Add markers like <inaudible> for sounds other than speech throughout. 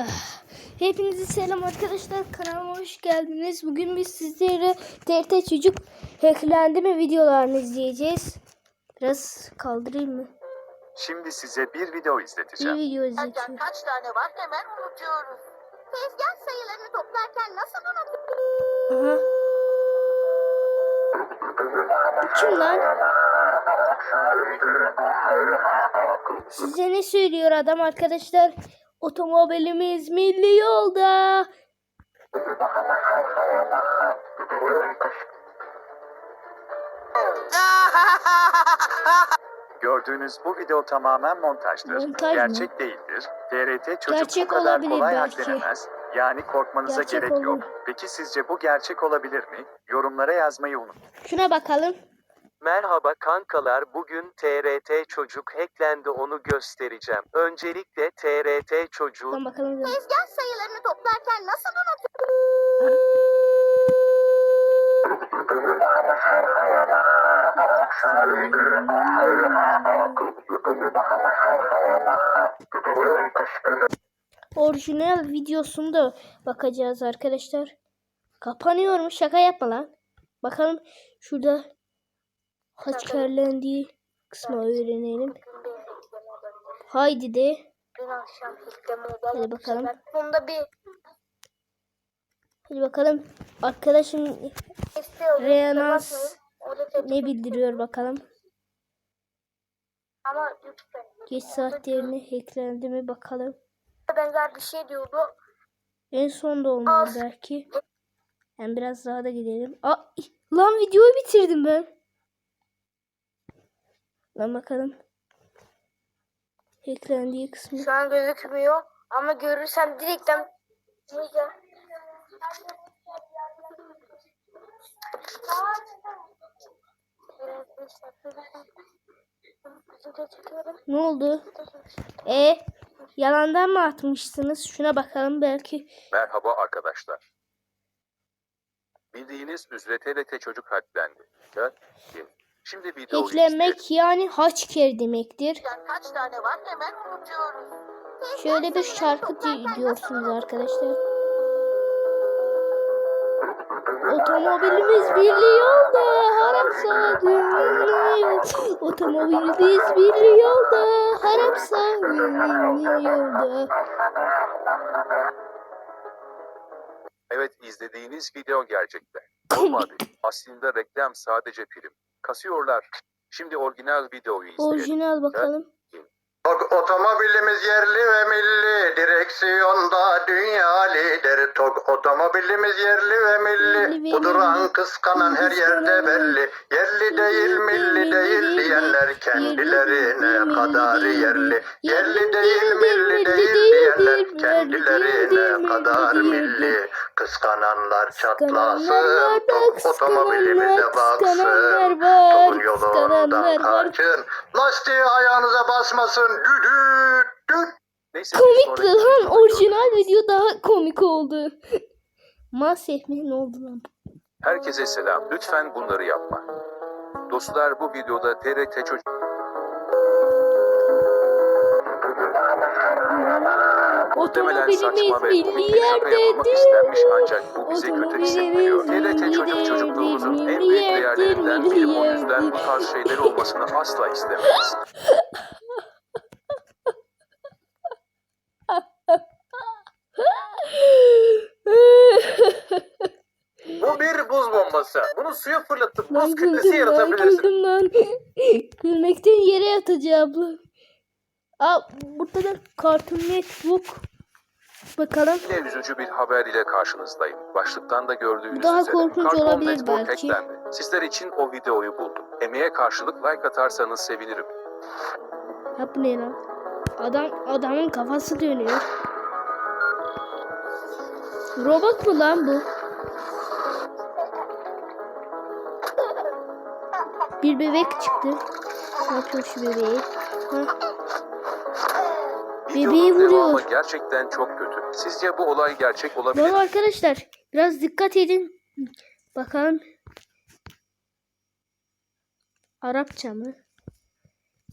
Ah, Hepinize selam arkadaşlar. Kanalıma hoş geldiniz. Bugün biz sizlere TRT Çocuk hacklendi mi videolarını izleyeceğiz. Biraz kaldırayım mı? Şimdi size bir video Bir izleteceğim. video Derken izletiyorum. kaç tane var hemen unutuyoruz. Tezgah sayılarını toplarken nasıl unutuyoruz? Aha. Kim lan? Size ne söylüyor adam arkadaşlar? Otomobilimiz milli yolda. Gördüğünüz bu video tamamen montajdır. Montaj mı? Gerçek değildir. TRT çocuk Gerçek bu kadar olabilir kolay belki. hacklenemez. Yani korkmanıza Gerçek gerek olur. yok. Peki sizce bu gerçek olabilir mi? Yorumlara yazmayı unutmayın. Şuna bakalım. Merhaba kankalar bugün TRT çocuk hacklendi onu göstereceğim. Öncelikle TRT çocuğu Şuna bakalım. Tezgah sayılarını toplarken nasıl? Orijinal videosunda bakacağız arkadaşlar. Kapanıyor mu? Şaka yapma lan. Bakalım şurada haçkerlendiği kısmı öğrenelim. Haydi de. Hadi bakalım. Bunda bir Hadi bakalım. Arkadaşım Orada tepki ne bildiriyor bakalım. Ama. Geç saatlerini hacklendi mi bakalım. Benzer bir şey diyordu. En son da olmalı belki. Yani biraz daha da gidelim. Aa, lan videoyu bitirdim ben. Lan bakalım. Hacklendiği kısmı. Şu an gözükmüyor. Ama görürsen direkten Ne oldu? E yalandan mı atmışsınız? Şuna bakalım belki. Merhaba arkadaşlar. Bildiğiniz üzere TRT çocuk hacklendi. Evet. Şimdi izleyelim. Hacklenmek yani haçker demektir. kaç tane var hemen unutuyoruz. Şöyle bir şarkı di- diyorsunuz arkadaşlar. Otomobilimiz birli yolda haramsa dönüyor. Otomobilimiz birli yolda haramsa dönüyor. Evet izlediğiniz video gerçekten. Olmadı. <laughs> Aslında reklam sadece prim. Kasıyorlar. Şimdi orijinal videoyu izleyelim. Orijinal bakalım. Tok otomobilimiz yerli ve milli, direksiyonda dünya lideri. Tok otomobilimiz yerli ve milli, kuduran kıskanan her yerde belli. Yerli değil milli değil diyenler kendilerine kadar yerli. Yerli değil milli değil diyenler kendilerine kadar milli. Kıskananlar çatlasın, tok otomobilimize baksın. Tokun yolundan kaçın, lastiği ayağınıza basmasın. Neyse, sonraki lan. Orijinal video daha komik oldu. Maalesef? Ne oldu lan? Herkese selam. Lütfen bunları yapma. Dostlar bu videoda TRT çocuk Otomobilimiz milli komik yerdedir. ancak bu bize kötü hissettiriyor. TRT çocuk milli çocukluğumuzun en büyük milli değerlerinden biri milli yüzden bu tarz şeyler olmasını asla istemeyiz. <laughs> Bu bir buz bombası. Bunu suya fırlatıp buz kütlesi güldüm yaratabilirsin. güldüm lan. <laughs> Gülmekten yere yatacağım abla. Aa burada da Cartoon Network. Bakalım. Yine üzücü bir haber ile karşınızdayım. Başlıktan da gördüğünüz Daha üzere. korkunç olabilir Network belki. hacklendi. Sizler için o videoyu buldum. Emeğe karşılık like atarsanız sevinirim. Ya bu ne lan? Adam adamın kafası dönüyor. Robot mu lan bu? Bir bebek çıktı. Ne yapıyor şu bebeği? Ha? Bebeği vuruyor. gerçekten çok kötü. Sizce bu olay gerçek olabilir Valla arkadaşlar biraz dikkat edin. Bakalım. Arapça mı?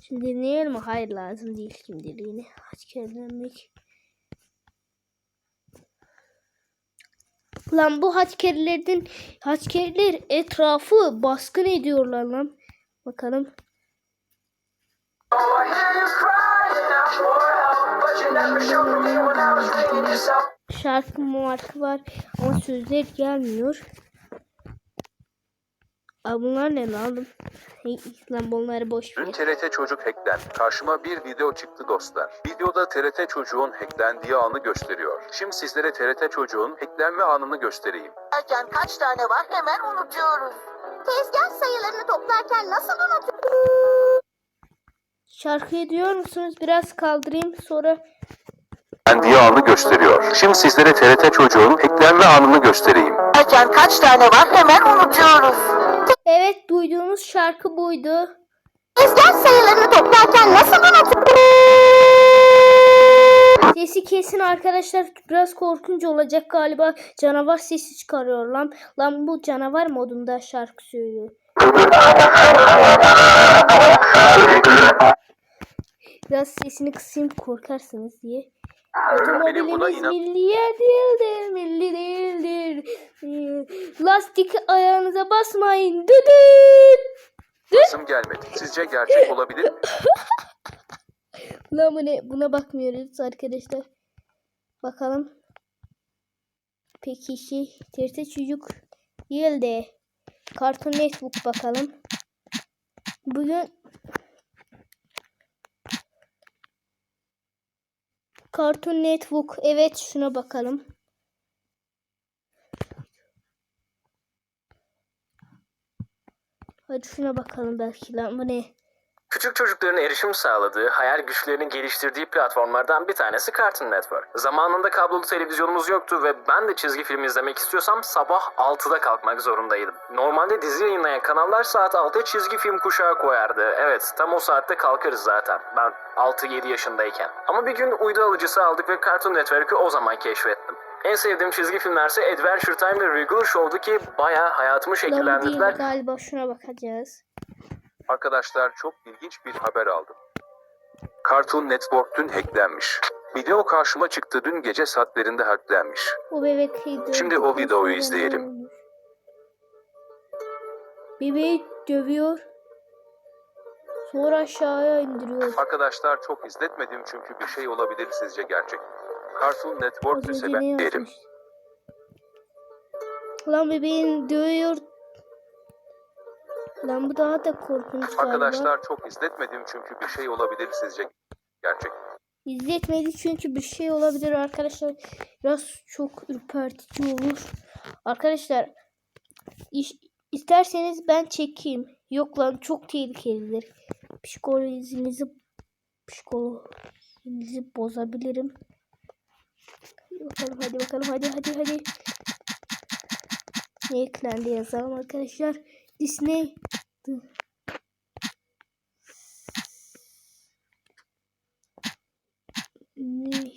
Şimdi dinleyelim mi? Hayır lazım değil şimdiliğine. Haçkerlenmek. Lan bu haçkerlerin haçkerler etrafı baskın ediyorlar lan. Bakalım. Şarkı marka var ama sözler gelmiyor. Aa, bunlar ne lan? Hey, lan bunları boş Dün ver. TRT Çocuk hacklendi. Karşıma bir video çıktı dostlar. Videoda TRT Çocuğun hacklendiği anı gösteriyor. Şimdi sizlere TRT Çocuğun hacklenme anını göstereyim. Derken kaç tane var hemen unutuyoruz. Tezgah sayılarını toplarken nasıl unutuyoruz? Şarkıyı diyor musunuz? Biraz kaldırayım sonra Hacklendiği anı gösteriyor. Şimdi sizlere TRT Çocuğun hacklenme anını göstereyim. Derken kaç tane var hemen unutuyoruz. Evet duyduğunuz şarkı buydu. Tezgah sayılarını toplarken nasıl unutuyoruz? Sesi kesin arkadaşlar biraz korkunç olacak galiba. Canavar sesi çıkarıyor lan. Lan bu canavar modunda şarkı söylüyor. Biraz sesini kısayım korkarsınız diye. Otomobilimiz inan- milli değildir, milli değildir. Lastik ayağınıza basmayın. Düdüt. Kızım gelmedi. Sizce gerçek olabilir mi? <laughs> Lan bu ne? Buna bakmıyoruz arkadaşlar. Bakalım. Peki şey çocuk değil de Cartoon Network bakalım. Bugün Cartoon Network evet şuna bakalım. Hadi şuna bakalım belki lan bu ne? Küçük çocukların erişim sağladığı, hayal güçlerini geliştirdiği platformlardan bir tanesi Cartoon Network. Zamanında kablolu televizyonumuz yoktu ve ben de çizgi film izlemek istiyorsam sabah 6'da kalkmak zorundaydım. Normalde dizi yayınlayan kanallar saat 6'ya çizgi film kuşağı koyardı. Evet, tam o saatte kalkarız zaten. Ben 6-7 yaşındayken. Ama bir gün uydu alıcısı aldık ve Cartoon Network'ü o zaman keşfettim. En sevdiğim çizgi filmlerse Adventure Time ve Regular Show'du ki bayağı hayatımı şekillendirdiler. galiba şuna bakacağız. Arkadaşlar çok ilginç bir haber aldım. Cartoon Network dün hacklenmiş. Video karşıma çıktı dün gece saatlerinde hacklenmiş. O bebek. Şimdi o videoyu izleyelim. Bebeği dövüyor. Sonra aşağıya indiriyor. Arkadaşlar çok izletmedim çünkü bir şey olabilir sizce gerçek. Cartoon Network ne ben derim. Lan bebeğin dövüyor. Lan bu daha da korkunç galiba. Arkadaşlar çok izletmedim çünkü bir şey olabilir sizce gerçek. İzletmedi çünkü bir şey olabilir arkadaşlar. Biraz çok ürpertici olur. Arkadaşlar iş, isterseniz ben çekeyim. Yok lan çok tehlikelidir. Psikolojinizi psikolojinizi bozabilirim. Bakalım hadi bakalım hadi hadi hadi. Ne eklendi yazalım arkadaşlar. Disney Ne?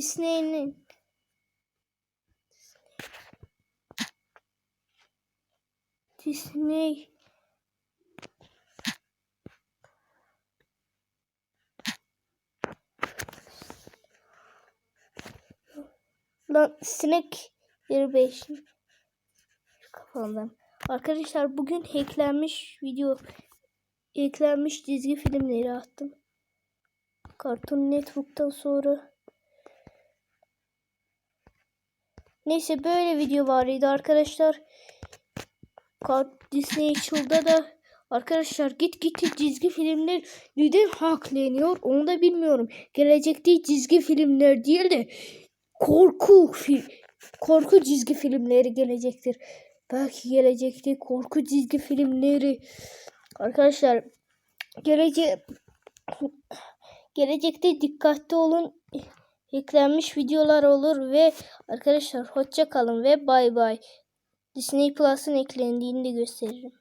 Disney'nin Disney Lan sinek 25 kafamdan. Arkadaşlar bugün hacklenmiş video eklenmiş çizgi filmleri attım. Cartoon Network'tan sonra Neyse böyle video vardı arkadaşlar. Ka- Disney Channel'da da arkadaşlar git git çizgi filmler neden hakleniyor onu da bilmiyorum. Gelecekte çizgi filmler değil de korku film korku çizgi filmleri gelecektir. Belki gelecekte korku çizgi filmleri arkadaşlar gelece gelecekte dikkatli olun. Eklenmiş videolar olur ve arkadaşlar hoşça kalın ve bay bay. Disney Plus'ın eklendiğini de gösteririm.